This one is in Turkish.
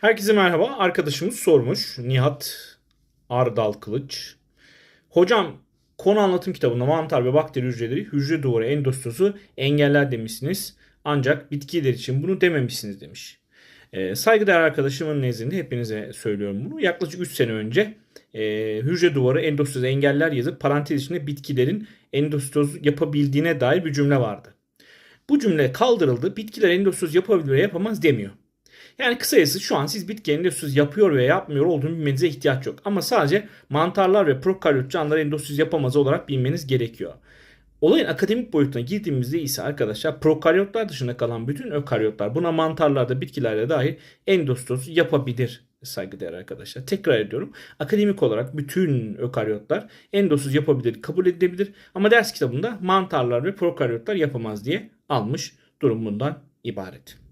Herkese merhaba. Arkadaşımız sormuş. Nihat Ardal Kılıç. Hocam konu anlatım kitabında mantar ve bakteri hücreleri hücre duvarı endostozu engeller demişsiniz. Ancak bitkiler için bunu dememişsiniz demiş. Ee, saygıdeğer arkadaşımın nezdinde hepinize söylüyorum bunu. Yaklaşık 3 sene önce e, hücre duvarı endostozu engeller yazıp parantez içinde bitkilerin endostoz yapabildiğine dair bir cümle vardı. Bu cümle kaldırıldı. Bitkiler endostoz yapabilir yapamaz demiyor. Yani kısacası şu an siz bitki endostoz yapıyor ve yapmıyor olduğunu bilmenize ihtiyaç yok. Ama sadece mantarlar ve prokaryot canlılar endostoz yapamaz olarak bilmeniz gerekiyor. Olayın akademik boyutuna girdiğimizde ise arkadaşlar prokaryotlar dışında kalan bütün ökaryotlar buna mantarlarda bitkilerde dahi endostoz yapabilir saygıdeğer arkadaşlar. Tekrar ediyorum. Akademik olarak bütün ökaryotlar endostoz yapabilir, kabul edilebilir. Ama ders kitabında mantarlar ve prokaryotlar yapamaz diye almış durum bundan ibaret.